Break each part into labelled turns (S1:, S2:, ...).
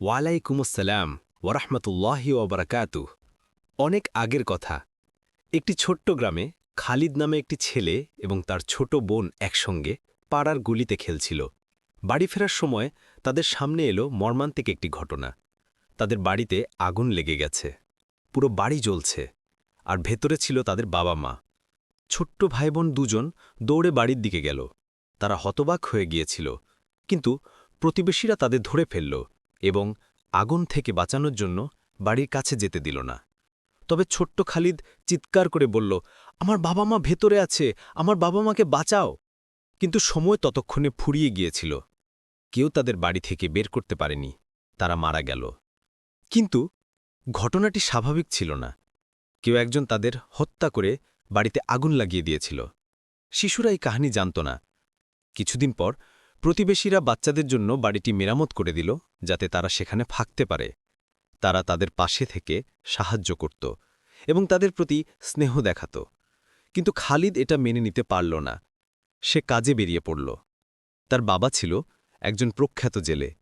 S1: ওয়ালাইকুমুসসালাম ওরহমতুল্লাহি ওবরাকাতু অনেক আগের কথা। একটি ছোট্ট গ্রামে খালিদ নামে একটি ছেলে এবং তার ছোট বোন একসঙ্গে পাড়ার গুলিতে খেলছিল। বাড়ি ফেরার সময় তাদের সামনে এলো মর্মান্তিক একটি ঘটনা। তাদের বাড়িতে আগুন লেগে গেছে। পুরো বাড়ি জ্বলছে আর ভেতরে ছিল তাদের বাবা মা। ছোট্ট ভাইবোন দুজন দৌড়ে বাড়ির দিকে গেল। তারা হতবাক হয়ে গিয়েছিল, কিন্তু প্রতিবেশীরা তাদের ধরে ফেলল। এবং আগুন থেকে বাঁচানোর জন্য বাড়ির কাছে যেতে দিল না। তবে ছোট্ট খালিদ চিৎকার করে বলল, আমার বাবা মা ভেতরে আছে, আমার বাবা মাকে বাঁচাও। কিন্তু সময় ততক্ষণে ফুরিয়ে গিয়েছিল। কেউ তাদের বাড়ি থেকে বের করতে পারেনি, তারা মারা গেল। কিন্তু ঘটনাটি স্বাভাবিক ছিল না। কেউ একজন তাদের হত্যা করে বাড়িতে আগুন লাগিয়ে দিয়েছিল। শিশুরা এই কাহিনী জানত না। কিছুদিন পর প্রতিবেশীরা বাচ্চাদের জন্য বাড়িটি মেরামত করে দিল, যাতে তারা সেখানে থাকতে পারে। তারা তাদের পাশে থেকে সাহায্য করত এবং তাদের প্রতি স্নেহ দেখাত। কিন্তু খালিদ এটা মেনে নিতে পারল না। সে কাজে বেরিয়ে পড়ল। তার বাবা ছিল একজন প্রখ্যাত জেলে।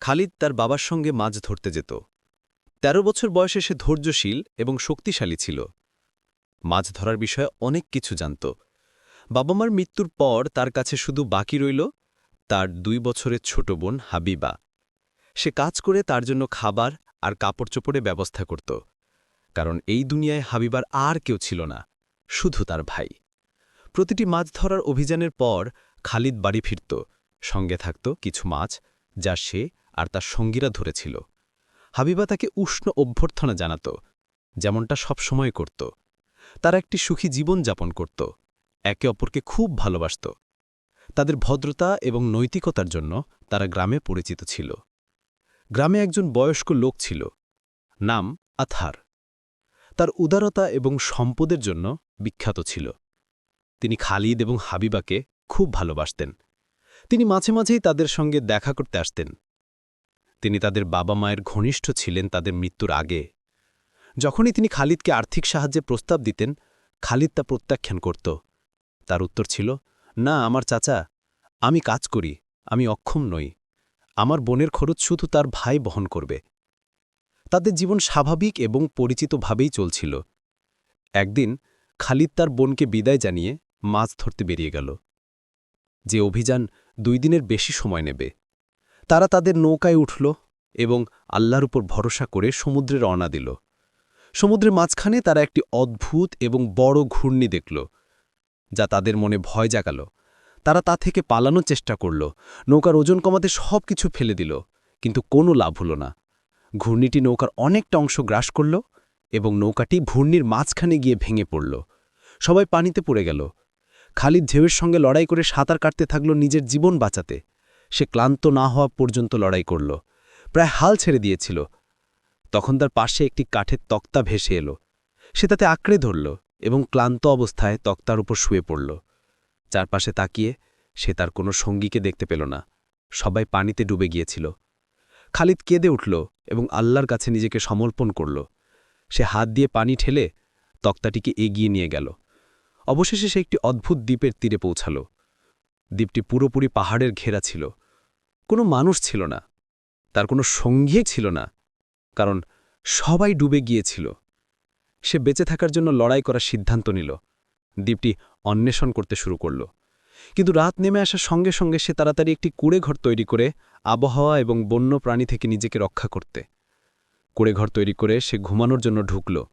S1: খালিদ তার বাবার সঙ্গে মাছ ধরতে যেত। তেরো বছর বয়সে সে ধৈর্যশীল এবং শক্তিশালী ছিল। মাছ ধরার বিষয়ে অনেক কিছু জানত। বাবা মার মৃত্যুর পর তার কাছে শুধু বাকি রইল তার দুই বছরের ছোট বোন হাবিবা। সে কাজ করে তার জন্য খাবার আর কাপড় চোপড়ে ব্যবস্থা করত। কারণ এই দুনিয়ায় হাবিবার আর কেউ ছিল না, শুধু তার ভাই। প্রতিটি মাছ ধরার অভিযানের পর খালিদ বাড়ি ফিরত, সঙ্গে থাকত কিছু মাছ যা সে আর তার সঙ্গীরা ধরেছিল। হাবিবা তাকে উষ্ণ অভ্যর্থনা জানাত, যেমনটা সবসময় করত। তারা একটি সুখী জীবন যাপন করত, একে অপরকে খুব ভালোবাসত। তাদের ভদ্রতা এবং নৈতিকতার জন্য তারা গ্রামে পরিচিত ছিল। গ্রামে একজন বয়স্ক লোক ছিল, নাম আথার। তার উদারতা এবং সম্পদের জন্য বিখ্যাত ছিল। তিনি খালিদ এবং হাবিবাকে খুব ভালোবাসতেন। তিনি মাঝে মাঝেই তাদের সঙ্গে দেখা করতে আসতেন। তিনি তাদের বাবা মায়ের ঘনিষ্ঠ ছিলেন তাদের মৃত্যুর আগে। যখনই তিনি খালিদকে আর্থিক সাহায্যে প্রস্তাব দিতেন, খালিদ তা প্রত্যাখ্যান করত। তার উত্তর ছিল না, আমার চাচা, আমি কাজ করি, আমি অক্ষম নই। আমার বোনের খরচ শুধু তার ভাই বহন করবে। তাদের জীবন স্বাভাবিক এবং পরিচিতভাবেই চলছিল। একদিন খালিদ তার বোনকে বিদায় জানিয়ে মাছ ধরতে বেরিয়ে গেল। যে অভিযান দুই দিনের বেশি সময় নেবে। তারা তাদের নৌকায় উঠল এবং আল্লাহর উপর ভরসা করে সমুদ্রে রওনা দিল। সমুদ্রের মাঝখানে তারা একটি অদ্ভুত এবং বড় ঘূর্ণি দেখল। যা তাদের মনে ভয় জাগাল। তারা তা থেকে পালানোর চেষ্টা করল। নৌকার ওজন কমাতে সব কিছু ফেলে দিল, কিন্তু কোনো লাভ হল না। ঘূর্ণিটি নৌকার অনেকটা অংশ গ্রাস করল এবং নৌকাটি ঘূর্ণির মাঝখানে গিয়ে ভেঙে পড়ল। সবাই পানিতে পড়ে গেল। খালিদ ঢেউয়ের সঙ্গে লড়াই করে সাঁতার কাটতে থাকল নিজের জীবন বাঁচাতে। সে ক্লান্ত না হওয়া পর্যন্ত লড়াই করল। প্রায় হাল ছেড়ে দিয়েছিল। তখন তার পাশে একটি কাঠের তক্তা ভেসে এলো। সে তাতে আঁকড়ে ধরল। এবং ক্লান্ত অবস্থায় তক্তার উপর শুয়ে পড়ল। চারপাশে তাকিয়ে সে তার কোনো সঙ্গীকে দেখতে পেল না। সবাই পানিতে ডুবে গিয়েছিল। খালিদ কেঁদে উঠল এবং আল্লাহর কাছে নিজেকে সমর্পণ করল। সে হাত দিয়ে পানি ঠেলে তক্তাটিকে এগিয়ে নিয়ে গেল। অবশেষে সে একটি অদ্ভুত দ্বীপের তীরে পৌঁছাল। দ্বীপটি পুরোপুরি পাহাড়ের ঘেরা ছিল। কোনো মানুষ ছিল না। তার কোনো সঙ্গী ছিল না। কারণ সবাই ডুবে গিয়েছিল। সে বেঁচে থাকার জন্য লড়াই করার সিদ্ধান্ত নিল। দ্বীপটি অন্বেষণ করতে শুরু করল। কিন্তু রাত নেমে আসার সঙ্গে সঙ্গে সে তাড়াতাড়ি একটি কুড়েঘর তৈরি করে আবহাওয়া এবং বন্য প্রাণী থেকে নিজেকে রক্ষা করতে। কুড়েঘর তৈরি করে সে ঘুমানোর জন্য ঢুকল।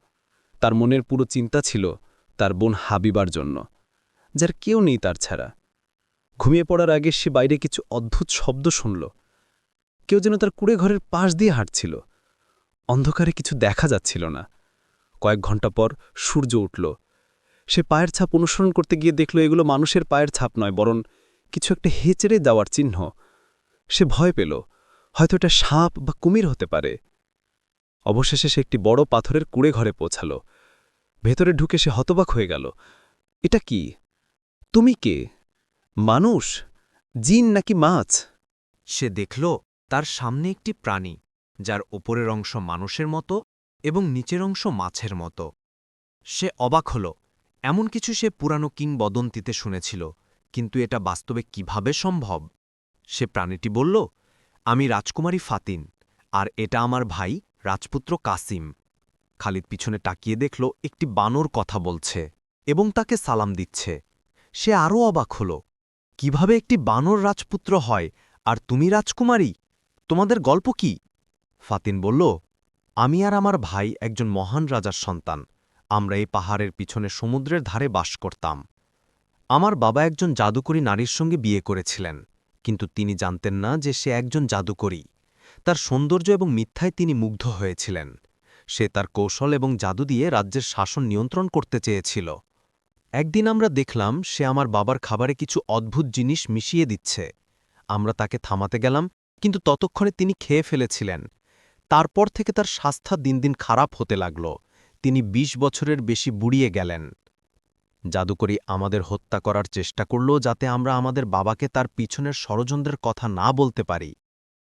S1: তার মনের পুরো চিন্তা ছিল তার বোন হাবিবার জন্য, যার কেউ নেই তার ছাড়া। ঘুমিয়ে পড়ার আগে সে বাইরে কিছু অদ্ভুত শব্দ শুনল। কেউ যেন তার কুড়ে ঘরের পাশ দিয়ে হাঁটছিল। অন্ধকারে কিছু দেখা যাচ্ছিল না। কয়েক ঘণ্টা পর সূর্য উঠল। সে পায়ের ছাপ অনুসরণ করতে গিয়ে দেখল এগুলো মানুষের পায়ের ছাপ নয়, বরং কিছু একটা হেচড়ে যাওয়ার চিহ্ন। সে ভয় পেল, হয়তো এটা সাপ বা কুমির হতে পারে। অবশেষে সে একটি বড় পাথরের কুড়ে ঘরে পৌঁছাল। ভেতরে ঢুকে সে হতবাক হয়ে গেল। এটা কি? তুমি কে? মানুষ? জিন নাকি মাছ?
S2: সে দেখল তার সামনে একটি প্রাণী, যার ওপরের অংশ মানুষের মতো এবং নিচের অংশ মাছের মতো। সে অবাক হল। এমন কিছু সে পুরানো কিংবদন্তিতে শুনেছিল, কিন্তু এটা বাস্তবে কীভাবে সম্ভব? সে প্রাণীটি বলল, আমি রাজকুমারী ফাতিন,
S1: আর এটা আমার ভাই, রাজপুত্র কাসিম। খালিদ পিছনে তাকিয়ে দেখল, একটি বানর কথা বলছে এবং তাকে সালাম দিচ্ছে। সে আরও অবাক হল, কীভাবে একটি বানর রাজপুত্র হয়, আর তুমি রাজকুমারী? তোমাদের গল্প কি? ফাতিন বলল আমি আর আমার ভাই একজন মহান রাজার সন্তান। আমরা এই পাহাড়ের পিছনে সমুদ্রের ধারে বাস করতাম। আমার বাবা একজন জাদুকরী নারীর সঙ্গে বিয়ে করেছিলেন, কিন্তু তিনি জানতেন না যে সে একজন জাদুকরী। তার সৌন্দর্য এবং মিথ্যায় তিনি মুগ্ধ হয়েছিলেন। সে তার কৌশল এবং জাদু দিয়ে রাজ্যের শাসন নিয়ন্ত্রণ করতে চেয়েছিল। একদিন আমরা দেখলাম, সে আমার বাবার খাবারে কিছু অদ্ভুত জিনিস মিশিয়ে দিচ্ছে। আমরা তাকে থামাতে গেলাম, কিন্তু ততক্ষণে তিনি খেয়ে ফেলেছিলেন। তারপর থেকে তার স্বাস্থ্য দিন দিন খারাপ হতে লাগল। তিনি ২০ বছরের বেশি বুড়িয়ে গেলেন। জাদুকরী আমাদের হত্যা করার চেষ্টা করল যাতে আমরা আমাদের বাবাকে তার পিছনের ষড়যন্ত্রের কথা না বলতে পারি।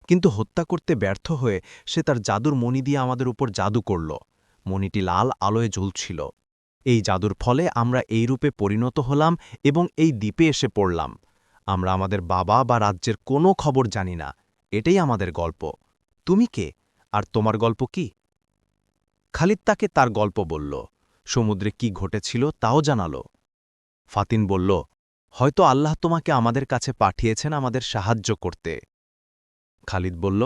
S1: কিন্তু হত্যা করতে ব্যর্থ হয়ে সে তার জাদুর মণি দিয়ে আমাদের উপর জাদু করল। মণিটি লাল আলোয় জ্বলছিল। এই জাদুর ফলে আমরা এই রূপে পরিণত হলাম এবং এই দ্বীপে এসে পড়লাম। আমরা আমাদের বাবা বা রাজ্যের কোনো খবর জানি না। এটাই আমাদের গল্প। তুমি কে? আর তোমার গল্প কি? খালিদ তাকে তার গল্প বলল। সমুদ্রে কি ঘটেছিল তাও জানালো। ফাতিন বলল, হয়তো আল্লাহ তোমাকে আমাদের কাছে পাঠিয়েছেন আমাদের সাহায্য করতে। খালিদ বলল,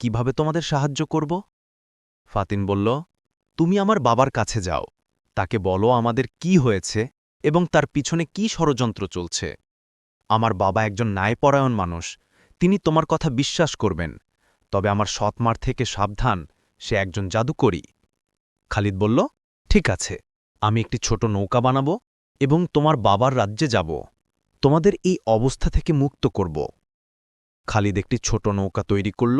S1: কীভাবে তোমাদের সাহায্য করব? ফাতিন বলল, তুমি আমার বাবার কাছে যাও। তাকে বলো আমাদের কি হয়েছে এবং তার পিছনে কি ষড়যন্ত্র চলছে। আমার বাবা একজন ন্যায়পরায়ণ মানুষ। তিনি তোমার কথা বিশ্বাস করবেন। তবে আমার সৎমার থেকে সাবধান, সে একজন জাদুকরী। খালিদ বলল, ঠিক আছে, আমি একটি ছোট নৌকা বানাবো এবং তোমার বাবার রাজ্যে যাব। তোমাদের এই অবস্থা থেকে মুক্ত করব খালিদ একটি ছোট নৌকা তৈরি করল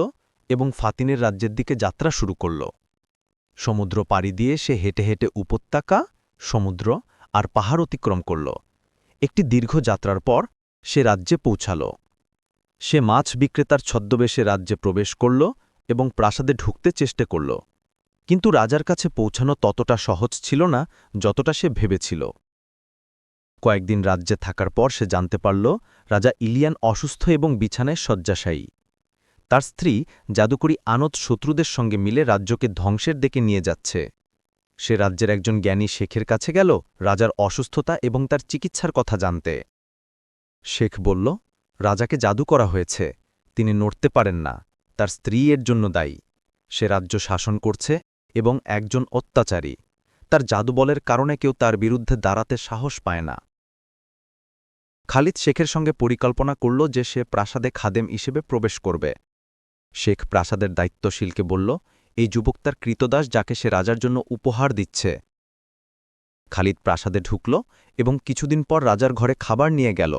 S1: এবং ফাতিনের রাজ্যের দিকে যাত্রা শুরু করল। সমুদ্র পাড়ি দিয়ে সে হেঁটে হেঁটে উপত্যকা, সমুদ্র আর পাহাড় অতিক্রম করল। একটি দীর্ঘ যাত্রার পর সে রাজ্যে পৌঁছাল। সে মাছ বিক্রেতার ছদ্মবেশে রাজ্যে প্রবেশ করল এবং প্রাসাদে ঢুকতে চেষ্টা করল। কিন্তু রাজার কাছে পৌঁছানো ততটা সহজ ছিল না যতটা সে ভেবেছিল। কয়েকদিন রাজ্যে থাকার পর সে জানতে পারল, রাজা ইলিয়ান অসুস্থ এবং বিছানায় শয্যাশায়ী। তার স্ত্রী, জাদুকরী আনত শত্রুদের সঙ্গে মিলে রাজ্যকে ধ্বংসের দিকে নিয়ে যাচ্ছে। সে রাজ্যের একজন জ্ঞানী শেখের কাছে গেল, রাজার অসুস্থতা এবং তার চিকিৎসার কথা জানতে। শেখ বলল রাজাকে জাদু করা হয়েছে। তিনি নড়তে পারেন না। তার স্ত্রী এর জন্য দায়ী। সে রাজ্য শাসন করছে এবং একজন অত্যাচারী। তার জাদুবলের কারণে কেউ তার বিরুদ্ধে দাঁড়াতে সাহস পায় না। খালিদ শেখের সঙ্গে পরিকল্পনা করল যে সে প্রাসাদে খাদেম হিসেবে প্রবেশ করবে। শেখ প্রাসাদের দায়িত্বশীলকে বলল, এই যুবক তার কৃতদাস যাকে সে রাজার জন্য উপহার দিচ্ছে। খালিদ প্রাসাদে ঢুকল এবং কিছুদিন পর রাজার ঘরে খাবার নিয়ে গেল।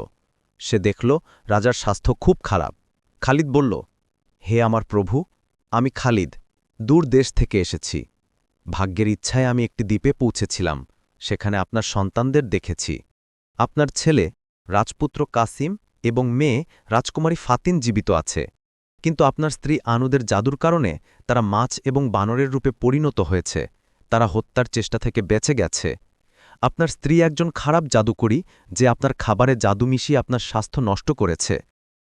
S1: সে দেখল রাজার স্বাস্থ্য খুব খারাপ। খালিদ বলল, হে আমার প্রভু, আমি খালিদ, দূর দেশ থেকে এসেছি। ভাগ্যের ইচ্ছায় আমি একটি দ্বীপে পৌঁছেছিলাম, সেখানে আপনার সন্তানদের দেখেছি। আপনার ছেলে রাজপুত্র কাসিম এবং মেয়ে রাজকুমারী ফাতিন জীবিত আছে। কিন্তু আপনার স্ত্রী আনুদের জাদুর কারণে তারা মাছ এবং বানরের রূপে পরিণত হয়েছে। তারা হত্যার চেষ্টা থেকে বেঁচে গেছে। আপনার স্ত্রী একজন খারাপ জাদুকরী যে আপনার খাবারে জাদু মিশিয়ে আপনার স্বাস্থ্য নষ্ট করেছে।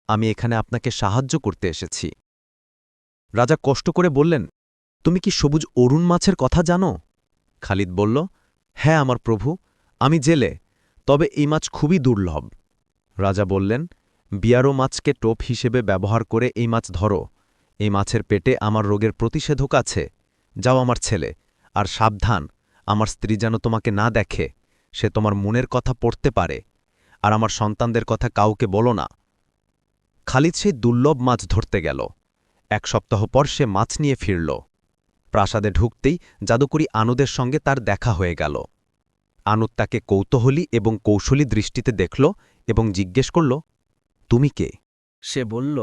S1: আমি এখানে আপনাকে সাহায্য করতে এসেছি। রাজা কষ্ট করে বললেন, তুমি কি সবুজ অরুণ মাছের কথা জানো? খালিদ বলল হ্যাঁ আমার প্রভু, আমি জেলে, তবে এই মাছ খুবই দুর্লভ। রাজা বললেন, বিয়ারো মাছকে টোপ হিসেবে ব্যবহার করে এই মাছ ধরো। এই মাছের পেটে আমার রোগের প্রতিষেধক আছে। যাও আমার ছেলে, আর সাবধান আমার স্ত্রী যেন তোমাকে না দেখে, সে তোমার মনের কথা পড়তে পারে, আর আমার সন্তানদের কথা কাউকে বলো না। খালিদ সেই দুর্লভ মাছ ধরতে গেল। এক সপ্তাহ পর সে মাছ নিয়ে ফিরল। প্রাসাদে ঢুকতেই জাদুকরী আনুদের সঙ্গে তার দেখা হয়ে গেল। আনুদ তাকে কৌতূহলী এবং কৌশলী দৃষ্টিতে দেখল এবং জিজ্ঞেস করল, তুমি কে?
S3: সে বলল,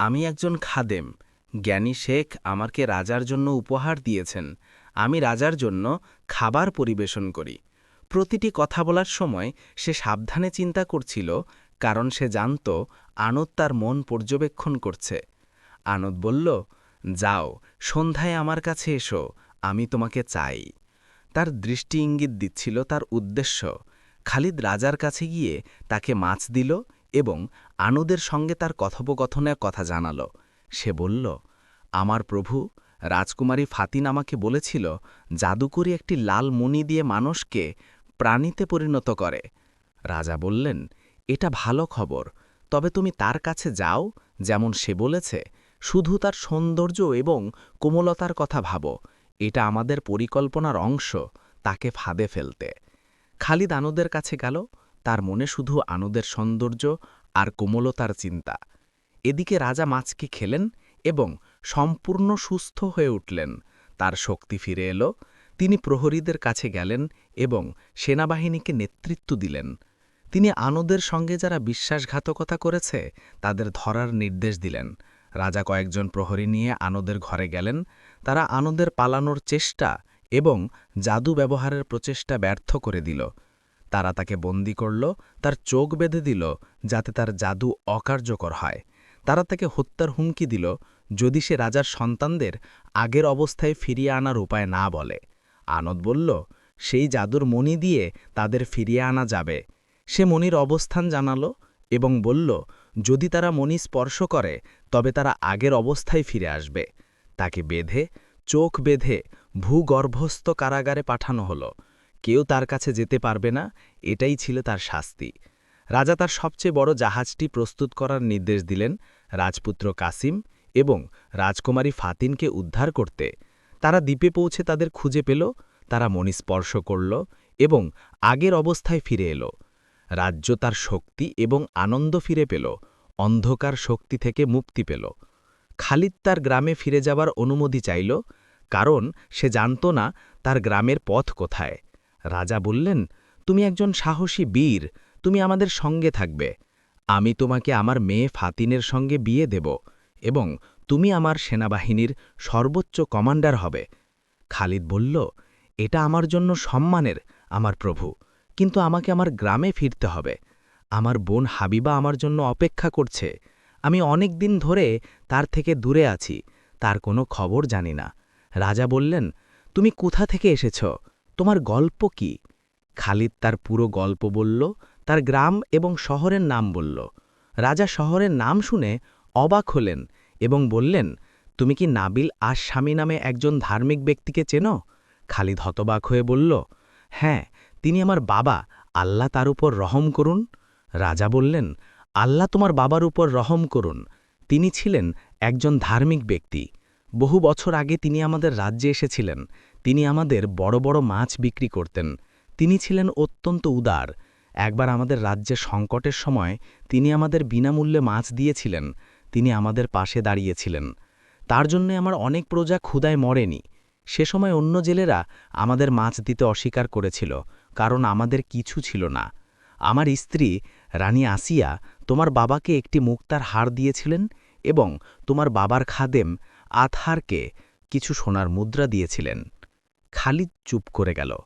S3: আমি একজন খাদেম। জ্ঞানী শেখ আমাকে রাজার জন্য উপহার দিয়েছেন। আমি রাজার জন্য খাবার পরিবেশন করি। প্রতিটি কথা বলার সময় সে সাবধানে চিন্তা করছিল, কারণ সে জানত আনদ তার মন পর্যবেক্ষণ করছে। আনদ বলল, যাও, সন্ধ্যায় আমার কাছে এসো, আমি তোমাকে চাই। তার দৃষ্টি ইঙ্গিত দিচ্ছিল তার উদ্দেশ্য। খালিদ রাজার কাছে গিয়ে তাকে মাছ দিল এবং আনুদের সঙ্গে তার কথোপকথনের কথা জানাল। সে বলল,
S1: আমার প্রভু রাজকুমারী ফাতিন আমাকে বলেছিল, জাদুকরি একটি লাল মণি দিয়ে মানুষকে প্রাণীতে পরিণত করে। রাজা বললেন, এটা ভালো খবর, তবে তুমি তার কাছে যাও, যেমন সে বলেছে, শুধু তার সৌন্দর্য এবং কোমলতার কথা ভাবো, এটা আমাদের পরিকল্পনার অংশ, তাকে ফাঁদে ফেলতে। খালিদ আনুদের কাছে গেল, তার মনে শুধু আনুদের সৌন্দর্য আর কোমলতার চিন্তা। এদিকে রাজা মাছকে খেলেন এবং সম্পূর্ণ সুস্থ হয়ে উঠলেন। তার শক্তি ফিরে এলো, তিনি প্রহরীদের কাছে গেলেন এবং সেনাবাহিনীকে নেতৃত্ব দিলেন। তিনি আনন্দের সঙ্গে যারা বিশ্বাসঘাতকতা করেছে, তাদের ধরার নির্দেশ দিলেন। রাজা কয়েকজন প্রহরী নিয়ে আনন্দের ঘরে গেলেন। তারা আনন্দের পালানোর চেষ্টা এবং জাদু ব্যবহারের প্রচেষ্টা ব্যর্থ করে দিল। তারা তাকে বন্দি করল, তার চোখ বেঁধে দিল, যাতে তার জাদু অকার্যকর হয়। তারা তাকে হত্যার হুমকি দিল যদি সে রাজার সন্তানদের আগের অবস্থায় ফিরিয়ে আনার উপায় না বলে। আনদ বলল, সেই জাদুর মণি দিয়ে তাদের ফিরিয়ে আনা যাবে। সে মণির অবস্থান জানালো এবং বলল, যদি তারা মণি স্পর্শ করে, তবে তারা আগের অবস্থায় ফিরে আসবে। তাকে বেঁধে, চোখ বেঁধে ভূগর্ভস্থ কারাগারে পাঠানো হলো। কেউ তার কাছে যেতে পারবে না, এটাই ছিল তার শাস্তি। রাজা তার সবচেয়ে বড় জাহাজটি প্রস্তুত করার নির্দেশ দিলেন রাজপুত্র কাসিম এবং রাজকুমারী ফাতিনকে উদ্ধার করতে। তারা দ্বীপে পৌঁছে তাদের খুঁজে পেল, তারা মণি স্পর্শ করল এবং আগের অবস্থায় ফিরে এলো। রাজ্য তার শক্তি এবং আনন্দ ফিরে পেল, অন্ধকার শক্তি থেকে মুক্তি পেল। খালিদ তার গ্রামে ফিরে যাবার অনুমতি চাইল, কারণ সে জানত না তার গ্রামের পথ কোথায়। রাজা বললেন, তুমি একজন সাহসী বীর তুমি আমাদের সঙ্গে থাকবে। আমি তোমাকে আমার মেয়ে ফাতিনের সঙ্গে বিয়ে দেব এবং তুমি আমার সেনাবাহিনীর সর্বোচ্চ কমান্ডার হবে। খালিদ বলল, এটা আমার জন্য সম্মানের, আমার প্রভু। কিন্তু আমাকে আমার গ্রামে ফিরতে হবে। আমার বোন হাবিবা আমার জন্য অপেক্ষা করছে। আমি অনেক দিন ধরে তার থেকে দূরে আছি, তার কোনো খবর জানি না। রাজা বললেন, তুমি কোথা থেকে এসেছ? তোমার গল্প কি? খালিদ তার পুরো গল্প বলল তার গ্রাম এবং শহরের নাম বলল। রাজা শহরের নাম শুনে অবাক হলেন এবং বললেন, তুমি কি নাবিল আশ স্বামী নামে একজন ধার্মিক ব্যক্তিকে চেনো? খালিদ হতবাক হয়ে বলল হ্যাঁ তিনি আমার বাবা, আল্লাহ তার উপর রহম করুন। রাজা বললেন, আল্লাহ তোমার বাবার উপর রহম করুন। তিনি ছিলেন একজন ধার্মিক ব্যক্তি। বহু বছর আগে তিনি আমাদের রাজ্যে এসেছিলেন। তিনি আমাদের বড় বড় মাছ বিক্রি করতেন। তিনি ছিলেন অত্যন্ত উদার। একবার আমাদের রাজ্যে সংকটের সময় তিনি আমাদের বিনামূল্যে মাছ দিয়েছিলেন, তিনি আমাদের পাশে দাঁড়িয়েছিলেন। তার জন্য আমার অনেক প্রজা ক্ষুদায় মরেনি। সে সময় অন্য জেলেরা আমাদের মাছ দিতে অস্বীকার করেছিল, কারণ আমাদের কিছু ছিল না। আমার স্ত্রী, রানী আসিয়া, তোমার বাবাকে একটি মুক্তার হার দিয়েছিলেন এবং তোমার বাবার খাদেম আতহারকে কিছু সোনার মুদ্রা দিয়েছিলেন। খালিদ চুপ করে গেল।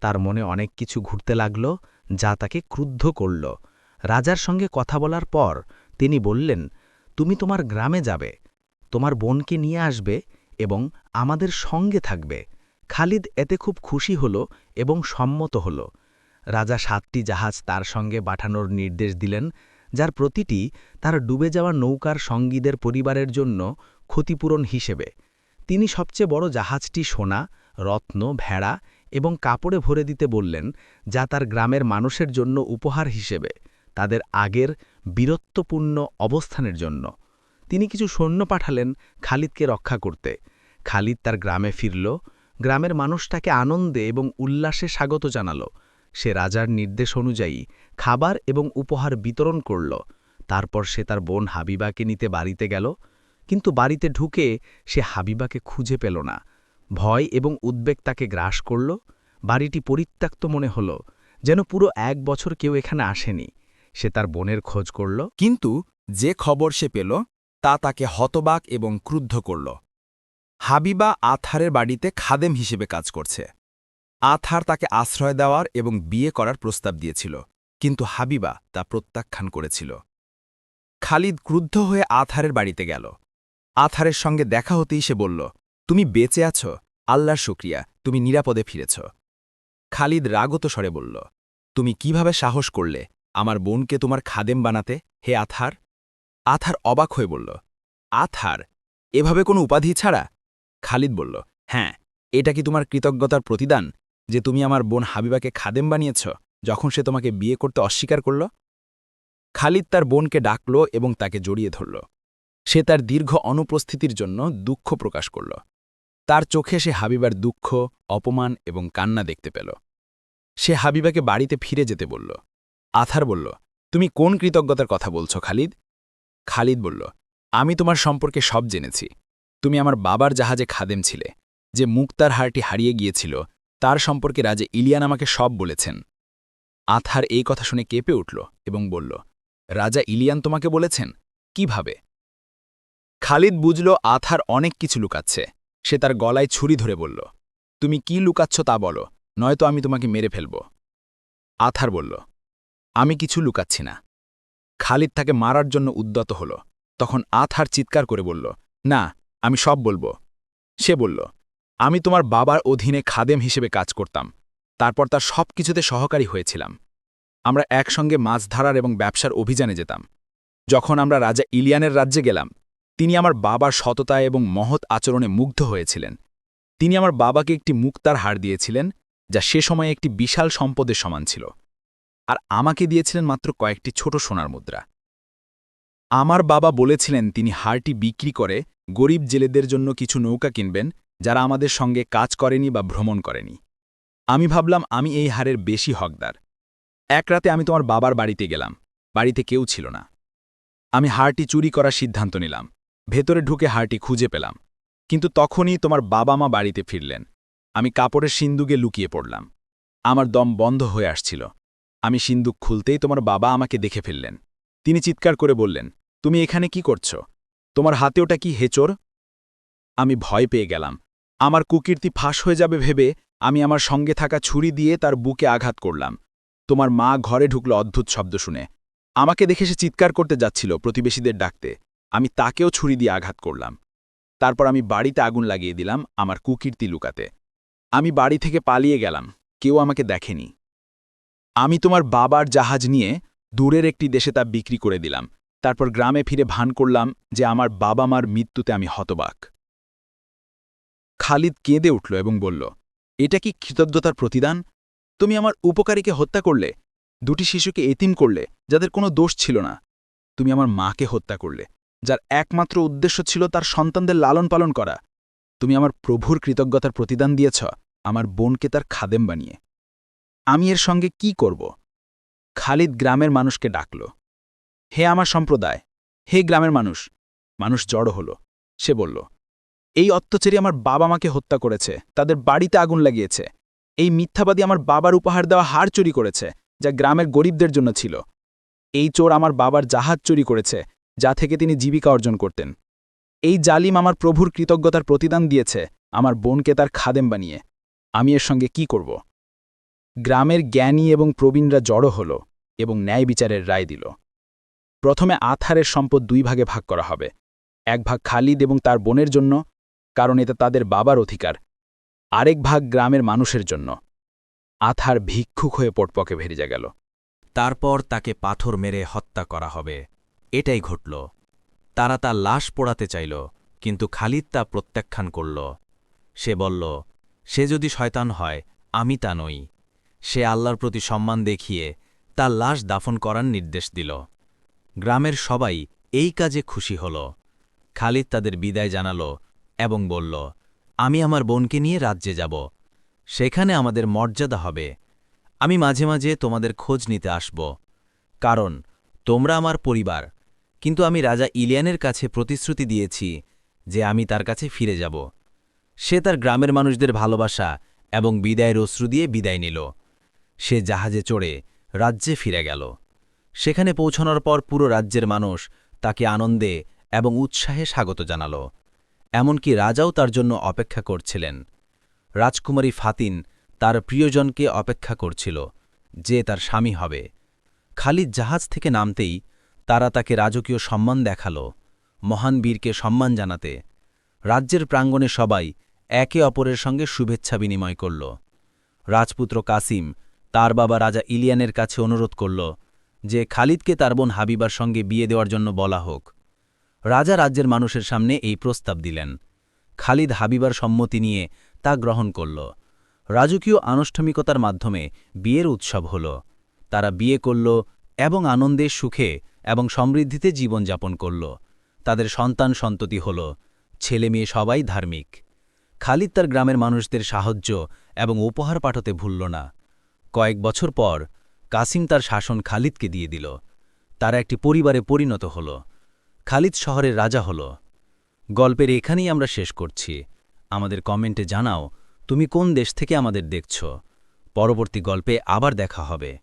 S1: তার মনে অনেক কিছু ঘুরতে লাগল যা তাকে ক্রুদ্ধ করল। রাজার সঙ্গে কথা বলার পর তিনি বললেন, তুমি তোমার গ্রামে যাবে, তোমার বোনকে নিয়ে আসবে এবং আমাদের সঙ্গে থাকবে। খালিদ এতে খুব খুশি হল এবং সম্মত হল। রাজা সাতটি জাহাজ তার সঙ্গে পাঠানোর নির্দেশ দিলেন, যার প্রতিটি তার ডুবে যাওয়া নৌকার সঙ্গীদের পরিবারের জন্য ক্ষতিপূরণ হিসেবে। তিনি সবচেয়ে বড় জাহাজটি সোনা, রত্ন, ভেড়া এবং কাপড়ে ভরে দিতে বললেন, যা তার গ্রামের মানুষের জন্য উপহার হিসেবে, তাদের আগের বীরত্বপূর্ণ অবস্থানের জন্য। তিনি কিছু সৈন্য পাঠালেন খালিদকে রক্ষা করতে। খালিদ তার গ্রামে ফিরল। গ্রামের মানুষটাকে আনন্দে এবং উল্লাসে স্বাগত জানাল। সে রাজার নির্দেশ অনুযায়ী খাবার এবং উপহার বিতরণ করল। তারপর সে তার বোন হাবিবাকে নিতে বাড়িতে গেল। কিন্তু বাড়িতে ঢুকে সে হাবিবাকে খুঁজে পেল না। ভয় এবং উদ্বেগ তাকে গ্রাস করল, বাড়িটি পরিত্যক্ত মনে হল, যেন পুরো এক বছর কেউ এখানে আসেনি। সে তার বোনের খোঁজ করল,
S4: কিন্তু যে খবর সে পেল, তা তাকে হতবাক এবং ক্রুদ্ধ করল। হাবিবা আথারের বাড়িতে খাদেম হিসেবে কাজ করছে। আথার তাকে আশ্রয় দেওয়ার এবং বিয়ে করার প্রস্তাব দিয়েছিল, কিন্তু হাবিবা তা প্রত্যাখ্যান করেছিল। খালিদ ক্রুদ্ধ হয়ে আথারের বাড়িতে গেল। আথারের সঙ্গে দেখা হতেই সে বলল, তুমি বেঁচে আছো? আল্লাহর শুক্রিয়া, তুমি নিরাপদে ফিরেছ। খালিদ রাগত স্বরে বলল, তুমি কীভাবে সাহস করলে আমার বোনকে তোমার খাদেম বানাতে, হে আথার? আথার অবাক হয়ে বলল, আথার? এভাবে কোনো উপাধি ছাড়া? খালিদ বলল হ্যাঁ এটা কি তোমার কৃতজ্ঞতার প্রতিদান যে তুমি আমার বোন হাবিবাকে খাদেম বানিয়েছ যখন সে তোমাকে বিয়ে করতে অস্বীকার করল? খালিদ তার বোনকে ডাকল এবং তাকে জড়িয়ে ধরল। সে তার দীর্ঘ অনুপস্থিতির জন্য দুঃখ প্রকাশ করল। তার চোখে সে হাবিবার দুঃখ, অপমান এবং কান্না দেখতে পেল। সে হাবিবাকে বাড়িতে ফিরে যেতে বলল। আথার বলল, তুমি কোন কৃতজ্ঞতার কথা বলছো, খালিদ? খালিদ বলল, আমি তোমার সম্পর্কে সব জেনেছি। তুমি আমার বাবার জাহাজে খাদেম ছিলে। যে মুক্তার হারটি হারিয়ে গিয়েছিল, তার সম্পর্কে রাজে ইলিয়ান আমাকে সব বলেছেন। আথার এই কথা শুনে কেঁপে উঠল এবং বলল, রাজা ইলিয়ান তোমাকে বলেছেন? কীভাবে? খালিদ বুঝল আথার অনেক কিছু লুকাচ্ছে। সে তার গলায় ছুরি ধরে বলল, তুমি কি লুকাচ্ছ তা বলো, নয়তো আমি তোমাকে মেরে ফেলব। আথার বলল, আমি কিছু লুকাচ্ছি না। খালিদ তাকে মারার জন্য উদ্যত হল। তখন আথার চিৎকার করে বলল, না, আমি সব বলব। সে বলল, আমি তোমার বাবার অধীনে খাদেম হিসেবে কাজ করতাম। তারপর তার সব কিছুতে সহকারী হয়েছিলাম। আমরা একসঙ্গে মাছ ধরার এবং ব্যবসার অভিযানে যেতাম। যখন আমরা রাজা ইলিয়ানের রাজ্যে গেলাম তিনি আমার বাবার সততা এবং মহৎ আচরণে মুগ্ধ হয়েছিলেন। তিনি আমার বাবাকে একটি মুক্তার হার দিয়েছিলেন, যা সে সময়ে একটি বিশাল সম্পদের সমান ছিল। আর আমাকে দিয়েছিলেন মাত্র কয়েকটি ছোট সোনার মুদ্রা। আমার বাবা বলেছিলেন, তিনি হারটি বিক্রি করে গরিব জেলেদের জন্য কিছু নৌকা কিনবেন, যারা আমাদের সঙ্গে কাজ করেনি বা ভ্রমণ করেনি। আমি ভাবলাম, আমি এই হারের বেশি হকদার। এক রাতে আমি তোমার বাবার বাড়িতে গেলাম, বাড়িতে কেউ ছিল না। আমি হারটি চুরি করার সিদ্ধান্ত নিলাম। ভেতরে ঢুকে হাড়টি খুঁজে পেলাম। কিন্তু তখনই তোমার বাবা মা বাড়িতে ফিরলেন। আমি কাপড়ের সিন্দুকে লুকিয়ে পড়লাম। আমার দম বন্ধ হয়ে আসছিল। আমি সিন্দুক খুলতেই তোমার বাবা আমাকে দেখে ফেললেন। তিনি চিৎকার করে বললেন, তুমি এখানে কি করছ? তোমার হাতে ওটা কি হেচোর আমি ভয় পেয়ে গেলাম। আমার কুকীর্তি ফাঁস হয়ে যাবে ভেবে আমি আমার সঙ্গে থাকা ছুরি দিয়ে তার বুকে আঘাত করলাম। তোমার মা ঘরে ঢুকল অদ্ভুত শব্দ শুনে। আমাকে দেখে সে চিৎকার করতে যাচ্ছিল প্রতিবেশীদের ডাকতে। আমি তাকেও ছুরি দিয়ে আঘাত করলাম। তারপর আমি বাড়িতে আগুন লাগিয়ে দিলাম আমার কুকীর্তি লুকাতে। আমি বাড়ি থেকে পালিয়ে গেলাম, কেউ আমাকে দেখেনি। আমি তোমার বাবার জাহাজ নিয়ে দূরের একটি দেশে তা বিক্রি করে দিলাম। তারপর গ্রামে ফিরে ভান করলাম যে আমার বাবা মার মৃত্যুতে আমি হতবাক। খালিদ কেঁদে উঠল এবং বলল, এটা কি কৃতজ্ঞতার প্রতিদান? তুমি আমার উপকারীকে হত্যা করলে, দুটি শিশুকে এতিম করলে, যাদের কোনো দোষ ছিল না। তুমি আমার মাকে হত্যা করলে যার একমাত্র উদ্দেশ্য ছিল তার সন্তানদের লালন পালন করা। তুমি আমার প্রভুর কৃতজ্ঞতার প্রতিদান দিয়েছ, আমার বোনকে তার খাদেম বানিয়ে। আমি এর সঙ্গে কি করব? খালিদ গ্রামের মানুষকে ডাকল। হে আমার সম্প্রদায়, হে গ্রামের মানুষ। মানুষ জড়ো হল। সে বলল, এই অত্যাচারী আমার বাবা মাকে হত্যা করেছে, তাদের বাড়িতে আগুন লাগিয়েছে। এই মিথ্যাবাদী আমার বাবার উপহার দেওয়া হার চুরি করেছে, যা গ্রামের গরিবদের জন্য ছিল। এই চোর আমার বাবার জাহাজ চুরি করেছে যা থেকে তিনি জীবিকা অর্জন করতেন। এই জালিম আমার প্রভুর কৃতজ্ঞতার প্রতিদান দিয়েছে, আমার বোনকে তার খাদেম বানিয়ে। আমি এর সঙ্গে কি করব? গ্রামের জ্ঞানী এবং প্রবীণরা জড়ো হল এবং ন্যায় বিচারের রায় দিল। প্রথমে আথারের সম্পদ দুই ভাগে ভাগ করা হবে। এক ভাগ খালিদ এবং তার বোনের জন্য, কারণ এটা তাদের বাবার অধিকার। আরেক ভাগ গ্রামের মানুষের জন্য। আথার ভিক্ষুক হয়ে পটপকে ভেরিজা গেল।
S1: তারপর তাকে পাথর মেরে হত্যা করা হবে। এটাই ঘটল। তারা তার লাশ পোড়াতে চাইল, কিন্তু খালিদ তা প্রত্যাখ্যান করল। সে বলল, সে যদি শয়তান হয়, আমি তা নই। সে আল্লাহর প্রতি সম্মান দেখিয়ে তার লাশ দাফন করার নির্দেশ দিল। গ্রামের সবাই এই কাজে খুশি হল। খালিদ তাদের বিদায় জানাল এবং বলল, আমি আমার বোনকে নিয়ে রাজ্যে যাব। সেখানে আমাদের মর্যাদা হবে। আমি মাঝে মাঝে তোমাদের খোঁজ নিতে আসব। কারণ তোমরা আমার পরিবার কিন্তু আমি রাজা ইলিয়ানের কাছে প্রতিশ্রুতি দিয়েছি যে আমি তার কাছে ফিরে যাব। সে তার গ্রামের মানুষদের ভালোবাসা এবং বিদায়ের অশ্রু দিয়ে বিদায় নিল। সে জাহাজে চড়ে রাজ্যে ফিরে গেল। সেখানে পৌঁছানোর পর পুরো রাজ্যের মানুষ তাকে আনন্দে এবং উৎসাহে স্বাগত জানাল। এমনকি রাজাও তার জন্য অপেক্ষা করছিলেন। রাজকুমারী ফাতিন তার প্রিয়জনকে অপেক্ষা করছিল যে তার স্বামী হবে। খালিদ জাহাজ থেকে নামতেই তারা তাকে রাজকীয় সম্মান দেখাল, মহান বীরকে সম্মান জানাতে। রাজ্যের প্রাঙ্গণে সবাই একে অপরের সঙ্গে শুভেচ্ছা বিনিময় করল। রাজপুত্র কাসিম তার বাবা রাজা ইলিয়ানের কাছে অনুরোধ করল যে খালিদকে তার বোন হাবিবার সঙ্গে বিয়ে দেওয়ার জন্য বলা হোক। রাজা রাজ্যের মানুষের সামনে এই প্রস্তাব দিলেন। খালিদ হাবিবার সম্মতি নিয়ে তা গ্রহণ করল। রাজকীয় আনুষ্ঠানিকতার মাধ্যমে বিয়ের উৎসব হল। তারা বিয়ে করল এবং আনন্দে সুখে এবং সমৃদ্ধিতে জীবনযাপন করল। তাদের সন্তান সন্ততি হল, ছেলে মেয়ে সবাই ধার্মিক। খালিদ তার গ্রামের মানুষদের সাহায্য এবং উপহার পাঠাতে ভুলল না। কয়েক বছর পর কাসিম তার শাসন খালিদকে দিয়ে দিল। তারা একটি পরিবারে পরিণত হল। খালিদ শহরের রাজা হল। গল্পের এখানেই আমরা শেষ করছি। আমাদের কমেন্টে জানাও, তুমি কোন দেশ থেকে আমাদের দেখছ? পরবর্তী গল্পে আবার দেখা হবে।